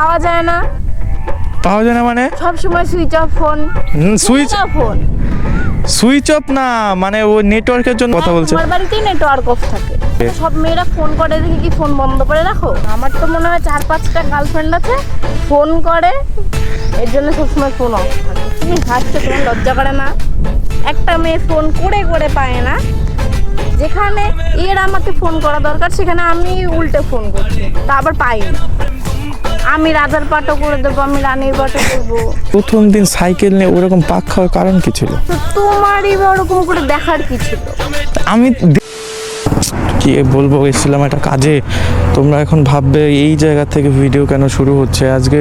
পাওয়া যায় না। পাওয়া যায় না মানে? সব সময় switch off phone switch off phone switch off না মানে ও নেটওয়ার্কের জন্য কথা বলছে। আমার বাড়িতেই নেটওয়ার্ক অফ থাকে। সব মেয়েরা ফোন করে দেখি কি ফোন বন্ধ করে রাখো আমার তো মনে হয় চার পাঁচটা গার্লফ্রেন্ড আছে ফোন করে এর জন্য সবসময় ফোন অফ থাকে। তুমি হাসছো তোমার লজ্জা করে না? একটা মেয়ে ফোন করে করে পায় না। যেখানে এর আমাকে ফোন করা দরকার সেখানে আমি উল্টে ফোন করছি। তা আবার পাই না। আমি রাজার পাটও করে দেবো আমি রানীর পাটও করব। প্রথম দিন সাইকেল নিয়ে ওরকম পাক খাওয়ার কারণ কি ছিল? তো তোমারই বা ওরকম করে দেখার কি ছিল? আমি দে- কি বলব এসেছিলাম একটা কাজে। তোমরা এখন ভাববে এই জায়গা থেকে ভিডিও কেন শুরু হচ্ছে? আজকে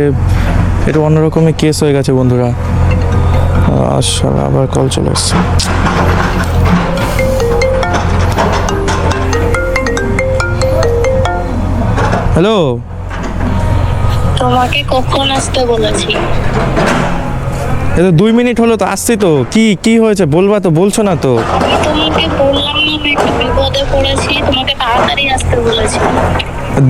এটা অন্যরকমই কেস হয়ে গেছে বন্ধুরা। আচ্ছা আবার কল চলে এসছে হ্যালো তোমাকে কখন আসতে বলেছি? এটা দুই মিনিট হলো তো আসছি তো। কি কি হয়েছে? বলবা তো বলছো না তো। আমি তোমাকে বললাম না আমি একটু বিপদে পড়েছি তোমাকে তাড়াতাড়ি আসতে বলেছি।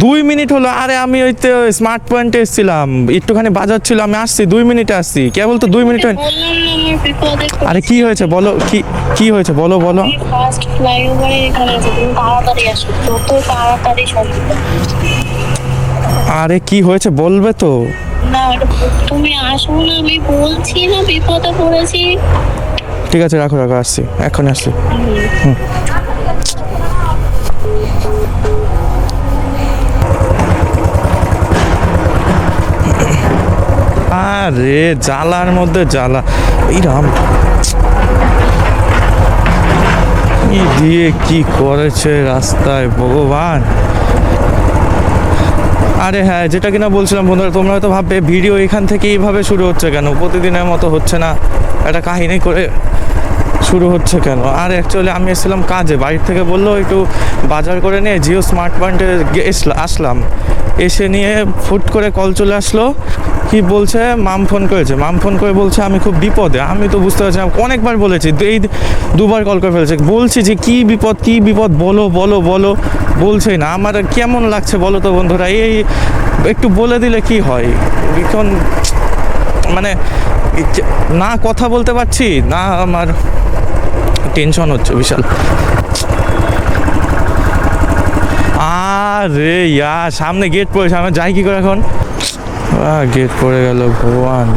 দুই মিনিট হলো আরে আমি ওই তো স্মার্ট পয়েন্টে এসেছিলাম। একটুখানি বাজার ছিল আমি আসছি দুই মিনিটে আসছি। কেবল তো দুই মিনিট হয়- বললাম না আমি বিপদে আরে কি হয়েছে বলো কি কি হয়েছে বলো বলো। ফার্স্ট ফ্লাইওভারে এখানে আছে তুমি তাড়াতাড়ি আসো যত তাড়াতাড়ি সম্ভব। আরে কি হয়েছে বলবে তো? না তুমি আসো না আমি বলছি না বিপদে পড়েছি। ঠিক আছে রাখো রাখো আসছি। এখন আসছি। হুম। আরে জ্বালার মধ্যে জ্বালা। এই রাম। কি দিয়ে কি করেছে রাস্তায় ভগবান? আরে হ্যাঁ যেটা কিনা বলছিলাম বন্ধুরা, তোমরা হয়তো ভাববে, ভিডিও এখান থেকে এইভাবে শুরু হচ্ছে কেন? প্রতিদিনের মতো হচ্ছে না। একটা কাহিনী করে শুরু হচ্ছে কেন? আর অ্যাকচুয়ালি আমি এসেছিলাম কাজে, বাড়ির থেকে বলল একটু বাজার করে নিয়ে জিও স্মার্ট পয়েন্টে আসলাম। এসে নিয়ে ফুট করে কল চলে আসলো। কি বলছে? মাম ফোন করেছে। মাম ফোন করে বলছে, আমি খুব বিপদে। আমি তো বুঝতে পারছি অনেকবার বলেছি এই দুবার কল করে ফেলেছে। বলছি যে, কি বিপদ কি বিপদ? বলো বলো বলো। বলছেই না। আমার কেমন লাগছে বলো তো বন্ধুরা? এই, একটু বলে দিলে কি হয়? এখন মানে না কথা বলতে পারছি, না আমার টেনশন হচ্ছে, বিশাল। আরে, ইয়া, সামনে গেট পড়েছে আমি যাই কি করে এখন? গেট পড়ে গেল ভগবান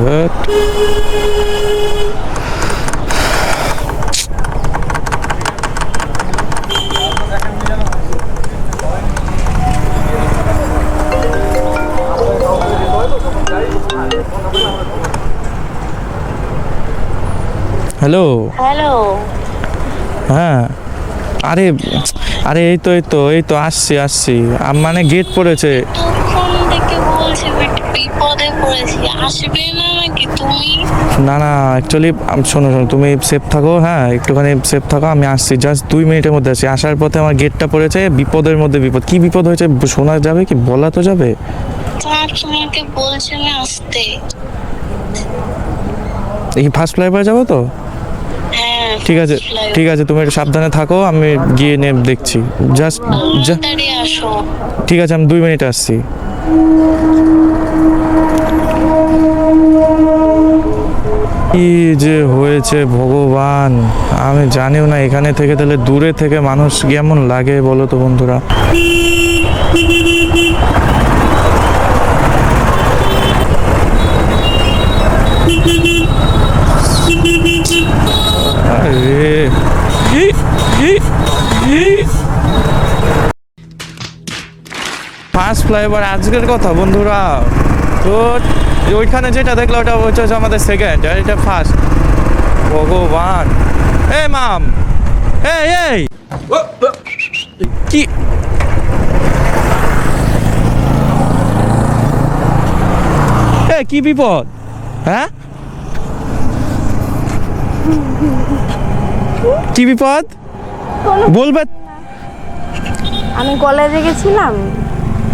হ্যালো। হ্যালো। হ্যাঁ। আরে আরে এই তো এই তো এই তো আসছি আসছি। আম- মানে গেট পড়েছে। না না অ্যাকচুয়ালি শোনো শোনো তুমি সেফ থাকো হ্যাঁ একটুখানি সেফ থাকো আমি আসছি। জাস্ট দুই মিনিটের মধ্যে আসছি। আসার পথে আমার গেটটা পড়েছে বিপদের মধ্যে বিপদ। কি বিপদ হয়েছে শোনা যাবে কি? বলা তো যাবে? স্যার তোমাকে বলছি আসতে। এই ফার্স্ট ফ্লাইওভার যাব তো? ঠিক আছে ঠিক আছে তুমি একটু সাবধানে থাকো আমি গিয়ে নে দেখছি। জাস্ট ঠিক আছে আমি দুই মিনিট আসছি। কি যে হয়েছে ভগবান? আমি জানিও না এখানে থেকে তাহলে দূরে থেকে মানুষ কেমন লাগে বলো তো বন্ধুরা? ফার্স্ট ফ্লাইওভার আজকের কথা বন্ধুরা। তো ওইখানে যেটা দেখল ওটা হচ্ছে আমাদের সেকেন্ড আর এটা ফার্স্ট ভগবান। এ মাম! এই এই! কি? কি বিপদ? হ্যাঁ? কি বিপদ? বলবে? আমি কলেজে গেছিলাম।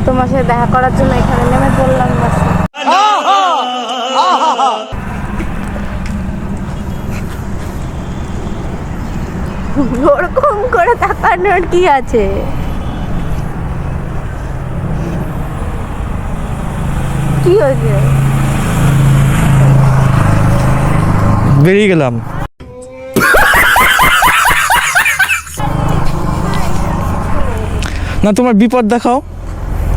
তোমার সাথে দেখা করার জন্য এখানে নেমে পড়লাম বাসে। ওরকম করে তাকানোর কি আছে? কি হয়েছে? বেরিয়ে গেলাম। না তোমার বিপদ দেখাও।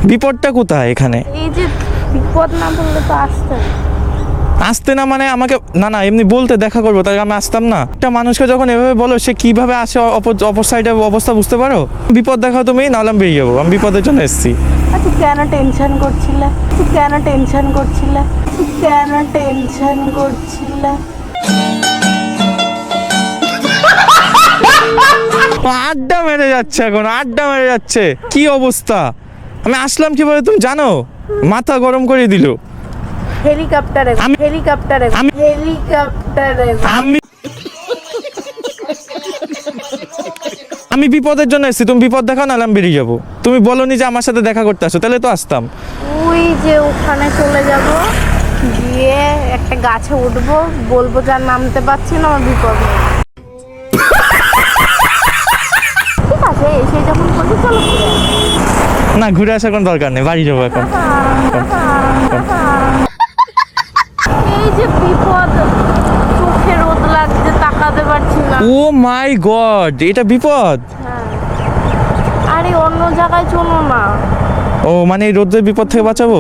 বিপদটা কোথায় এখানে? এই যে বিপদ না বললে তো আসতে আসতে না মানে আমাকে না না এমনি বলতে দেখা করব তাই আমি আসতাম না। একটা মানুষকে যখন এভাবে বলো সে কীভাবে আসে অপর সাইডে অবস্থা বুঝতে পারো? বিপদ দেখাও তুমি নাহলে আমি বেরিয়ে যাব আমি বিপদের জন্য এসেছি। আচ্ছা কেন টেনশন করছিলে? তুই কেন টেনশন করছিলে? তুই কেন টেনশন করছিলে? আড্ডা মেরে যাচ্ছে এখন আড্ডা মেরে যাচ্ছে। কি অবস্থা? আমি আসলাম কীভাবে তুমি জানো? মাথা গরম করে দিল। হেলিকপ্টারে আমি- হেলিকপ্টারে আমি- হেলিকপ্টারে আমি আমি বিপদের জন্য এসেছি তুমি বিপদ দেখাও না আমি বেরিয়ে যাব। তুমি বলনি যে আমার সাথে দেখা করতে আসো তাহলে তো আসতাম। ওই যে ওখানে চলে যাব গিয়ে একটা গাছে উঠবো বলব যার নামতে পারছি না আমার বিপদ এসে যখন বলব চলো না ঘুরে আসার কোনো দরকার নেই বাড়ি যাব এখন। এই যে বিপদ চোখে রোদ লাগছে তাকাতে পারছি না। ও মাই গড এটা বিপদ? হ্যাঁ। আরে অন্য জায়গায় চলো না। ও মানে এই রোদ্রের বিপদ থেকে বাঁচাবো?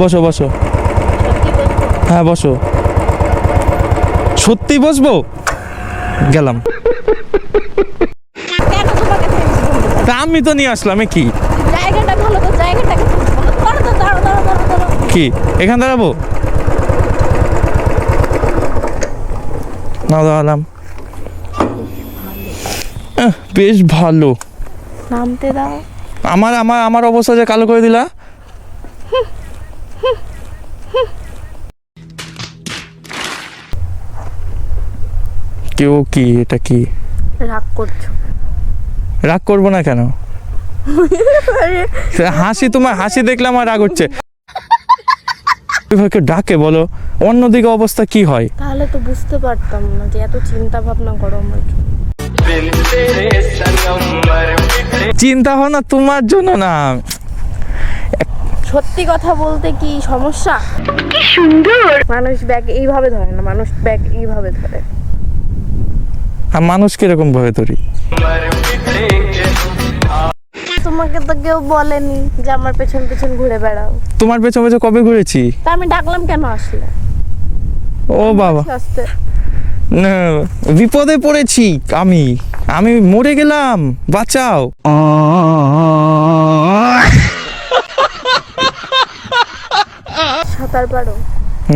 বসো বসো। হ্যাঁ বসো। সত্যি বসবো? গেলাম? তা আমি তো নিয়ে আসলাম কি? কি? এখান দাঁড়াবো? না দাঁড়ালাম। বেশ ভালো। নামতে দাও। আমার আমার আমার অবস্থা যে কালো করে দিলা। কেউ কি? এটা কি? রাগ করছ। রাগ করব না কেন? হাসি তোমার হাসি দেখলে আমার রাগ হচ্ছে। কেউ ডাকে বলো অন্যদিকে অবস্থা কি হয়? তাহলে তো বুঝতে পারতাম না যে এত চিন্তা ভাবনা করো আমার। চিন্তা ভাবনা তোমার জন্য না। সত্যি কথা বলতে কি সমস্যা? কি সুন্দর। মানুষ ব্যাগ এইভাবে ধরে না মানুষ ব্যাগ এইভাবে ধরে। আর মানুষ কীরকম ভাবে ধরি তোমাকে তো কেউ বলেনি যে আমার পেছন পেছন ঘুরে বেড়াও। তোমার পেছন পেছন কবে ঘুরেছি? তা আমি ডাকলাম কেন আসলে? ও বাবা। বিপদে পড়েছি আমি। আমি মরে গেলাম বাঁচাও। সাঁতার পারো?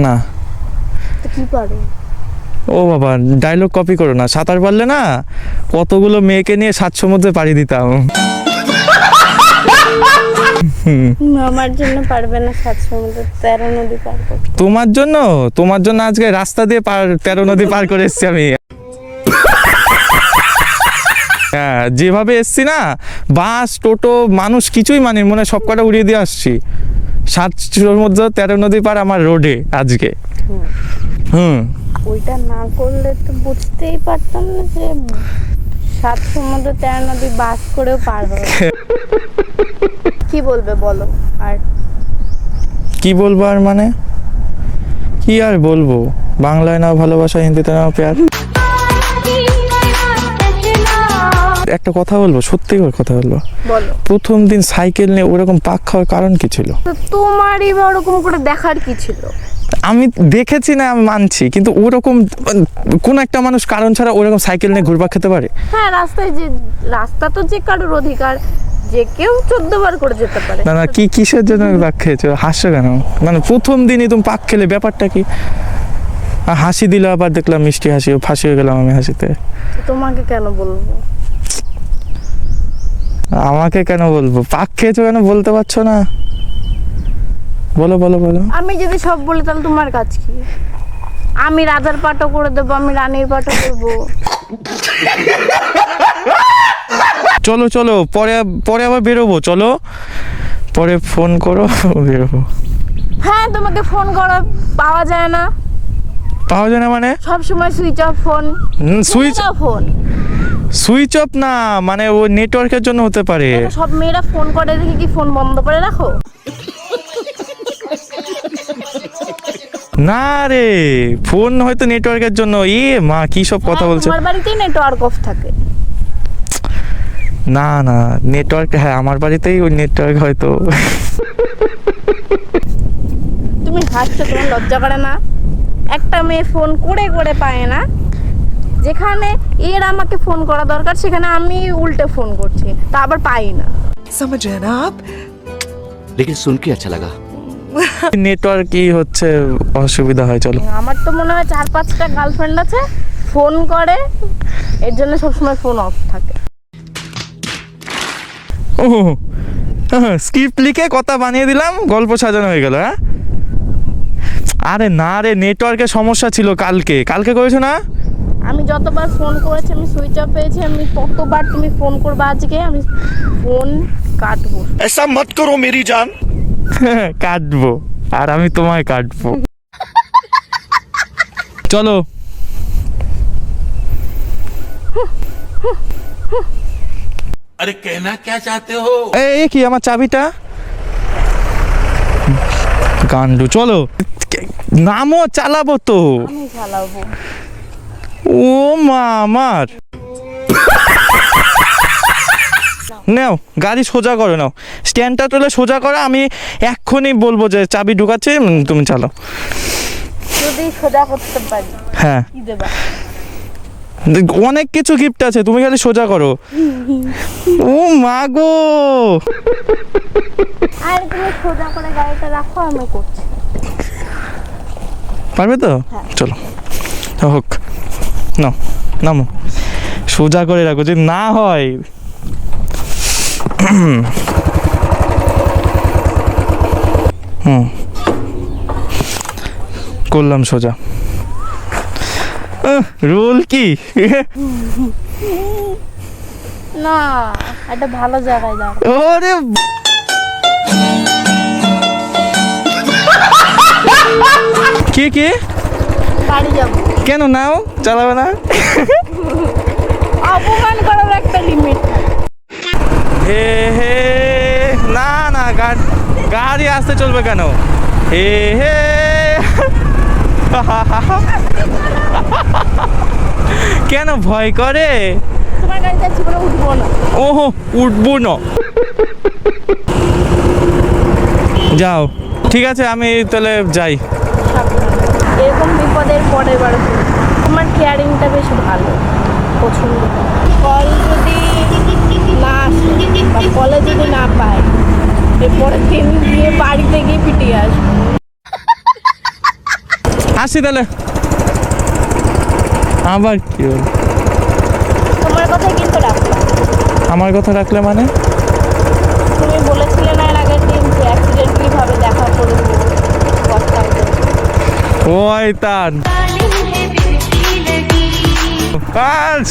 না। কি পারো? ও বাবা ডায়লগ কপি করো না। সাঁতার পারলে না কতগুলো মেয়েকে নিয়ে সাত সমুদ্রে পাড়ি দিতাম। আমার জন্য পারবে না সাত সমুদ্র তেরো নদী পার করতে। তোমার জন্য? তোমার জন্য আজকে রাস্তা দিয়ে পার তেরো নদী পার করে এসছি আমি। হ্যাঁ যেভাবে এসছি না বাস টোটো মানুষ কিছুই মানে মনে হয় সব কটা উড়িয়ে দিয়ে আসছি। সাত সমুদ্র তেরো নদী পার আমার রোডে আজকে। হুম। ওইটা না করলে তো বুঝতেই পারতাম না যে সাত সমুদ্র তেরো নদী বাস করেও পার হবে কি বলবে বলো? আর কি বলব আর মানে? কি আর বলব? বাংলায় না ভালোবাসা হিন্দিতে না প্যার। একটা কথা বলব সত্যি করে কথা বলব। বলো। প্রথম দিন সাইকেল নিয়ে ওরকম পাক খাওয়ার কারণ কি ছিল? তোমারই বা ওরকম করে দেখার কি ছিল? আমি দেখেছি না আমি মানছি। কিন্তু ওরকম কোন একটা মানুষ কারণ ছাড়া ওরকম সাইকেল নিয়ে ঘুরপাক খেতে পারে? হ্যাঁ রাস্তায় যে রাস্তা তো যে কারোর অধিকার যে কেউ চোদ্দ বার করে যেতে পারে। না না কি কিসের জন্য পাক খেয়েছো? হাসছো কেন? মানে প্রথম দিনই তুমি পাক খেলে ব্যাপারটা কি? আর হাসি দিল আবার দেখলাম মিষ্টি হাসি ফাঁসি হয়ে গেলাম আমি হাসিতে। তোমাকে কেন বলব? আমাকে কেন বলব? পাক খেয়েছো কেন বলতে পারছ না? বলো বলো বলো। আমি যদি সব বলি তাহলে তোমার কাজ কি? আমি রাজার পাটও করে দেবো আমি রানীর পাটও করব চলো চলো পরে পরে আবার বেরোবো চলো। পরে ফোন করো বেরোবো। হ্যাঁ তোমাকে ফোন করা পাওয়া যায় না। পাওয়া যায় না মানে? সব সময় switch off phone switch off phone switch off না মানে ও নেটওয়ার্কের জন্য হতে পারে। সব মেয়েরা ফোন করে দেখি কি ফোন বন্ধ করে রাখো না রে ফোন হয়তো নেটওয়ার্কের জন্য এ মা কি সব কথা হ্যাঁ, বলছে তোমার বাড়িতেই নেটওয়ার্ক অফ থাকে না না নেটওয়ার্ক হ্যাঁ আমার বাড়িতেই ওই নেটওয়ার্ক হয়তো তুমি হাসছো তোমার লজ্জা করে না একটা মেয়ে ফোন করে করে পায় না যেখানে এর আমাকে ফোন করা দরকার সেখানে আমি উল্টে ফোন করছি তা আবার পাই না समझ रहे हैं ना आप लेकिन सुन के अच्छा लगा নেটওয়ার্কই হচ্ছে অসুবিধা হয় চলো আমার তো মনে হয় চার পাঁচটা গার্লফ্রেন্ড আছে ফোন করে এর জন্য সবসময় ফোন অফ থাকে ও স্ক্রিপ্ট লিখে কথা বানিয়ে দিলাম গল্প সাজানো হয়ে গেল হ্যাঁ আরে না রে নেটওয়ার্কের সমস্যা ছিল কালকে কালকে করেছো না আমি যতবার ফোন করেছি আমি সুইচ অফ পেয়েছি আমি ততবার তুমি ফোন করবে আজকে আমি ফোন কাটবো ऐसा मत करो मेरी जान কাটবো। আর আমি তোমায় কাটবো। চলো। আরে কেনা কে চাতে হো? এই কি আমার চাবিটা? গান্ডু চলো। নামও চালাবো তো। চালাবো। ও মা আমার। নাও গাড়ি সোজা করো নাও। স্ট্যান্ডটা তুলে সোজা করো আমি এক্ষুনি বলব যে চাবি ঢুকাচ্ছি তুমি চালো যদি সোজা করতে পারি হ্যাঁ। অনেক কিছু গিফট আছে তুমি খালি সোজা করো। ও মা গো! আর তুমি সোজা করে গাড়িটা রাখো আমি করছি। পারবে তো? চলো হোক নাও নামো। সোজা করে রাখো যদি না হয়। হুম করলাম সোজা। রোল কি? না একটা ভালো জায়গায় দাঁড়া ওরে কে কে? বাড়ি যাব। কেন নাও? চালাবে না? অপমান করার একটা লিমিট হে হে না না গাড়ি আসতে চলবে কেন? হে হে। কেন ভয় করে? তোমার উঠবো না। ওহো উঠবো না। যাও ঠিক আছে আমি তাহলে যাই। এরকম বিপদের পরের বার তোমার কেয়ারিংটা বেশ ভালো পছন্দ। কল যদি বা কলে যদি না পায় এরপরের দিন গিয়ে বাড়িতে গিয়ে পিটিয়ে আসব। আসি তাহলে। আবার কি হলো? তোমার কথাই কিন্তু রাখলাম। আমার কথা রাখলে মানে? তুমি বলেছিলে না এর আগের দিন যে অ্যাক্সিডেন্টলি ভাবে দেখা করব কথা ওই তার কাজ